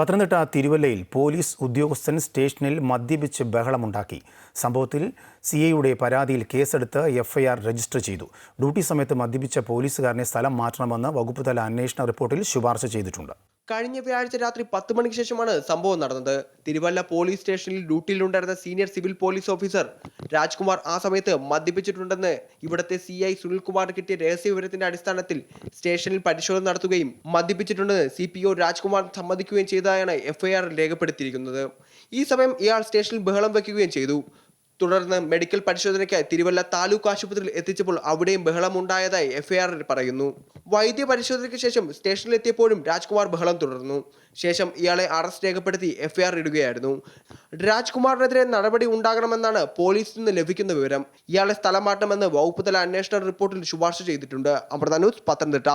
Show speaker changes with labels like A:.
A: പത്തനംതിട്ട തിരുവല്ലയിൽ പോലീസ് ഉദ്യോഗസ്ഥൻ സ്റ്റേഷനിൽ മദ്യപിച്ച് ബഹളമുണ്ടാക്കി. സംഭവത്തിൽ സി ഐയുടെ പരാതിയിൽ കേസെടുത്ത് എഫ്ഐആർ രജിസ്റ്റർ ചെയ്തു. ഡ്യൂട്ടി സമയത്ത് മദ്യപിച്ച പോലീസുകാരനെ സ്ഥലം മാറ്റണമെന്ന് വകുപ്പുതല അന്വേഷണ റിപ്പോർട്ടിൽ ശുപാർശ ചെയ്തിട്ടുണ്ട്.
B: കഴിഞ്ഞ വ്യാഴാഴ്ച രാത്രി പത്ത് മണിക്ക് ശേഷമാണ് സംഭവം നടന്നത്. തിരുവല്ല പോലീസ് സ്റ്റേഷനിൽ ഡ്യൂട്ടിയിലുണ്ടായിരുന്ന senior civil police officer Rajkumar ആ സമയത്ത് മദ്യപിച്ചിട്ടുണ്ടെന്ന് ഇവിടത്തെ സി ഐ സുനിൽകുമാർ കിട്ടിയ രഹസ്യ വിവരത്തിന്റെ അടിസ്ഥാനത്തിൽ സ്റ്റേഷനിൽ പരിശോധന നടത്തുകയും മദ്യപിച്ചിട്ടുണ്ടെന്ന് സി പി ഒ രാജ്കുമാർ സമ്മതിക്കുകയും ചെയ്തതായാണ് എഫ്ഐആർ രേഖപ്പെടുത്തിയിരിക്കുന്നത്. ഈ സമയം ഇയാൾ സ്റ്റേഷനിൽ ബഹളം വയ്ക്കുകയും ചെയ്തു. തുടർന്ന് മെഡിക്കൽ പരിശോധനയ്ക്കായി തിരുവല്ല താലൂക്ക് ആശുപത്രിയിൽ എത്തിച്ചപ്പോൾ അവിടെയും ബഹളമുണ്ടായതായി എഫ്ഐആറിൽ പറയുന്നു. വൈദ്യ പരിശോധനയ്ക്ക് ശേഷം സ്റ്റേഷനിലെത്തിയപ്പോഴും രാജ്കുമാർ ബഹളം തുടർന്നു. ശേഷം ഇയാളെ അറസ്റ്റ് രേഖപ്പെടുത്തി എഫ്ഐആർ ഇടുകയായിരുന്നു. രാജ്കുമാറിനെതിരെ നടപടി ഉണ്ടാകണമെന്നാണ് പോലീസിൽ നിന്ന് ലഭിക്കുന്ന വിവരം. ഇയാളെ സ്ഥലം മാറ്റണമെന്ന് വകുപ്പുതല അന്വേഷണ റിപ്പോർട്ടിൽ ശുപാർശ ചെയ്തിട്ടുണ്ട്. അമൃത ന്യൂസ് പത്തനംതിട്ട.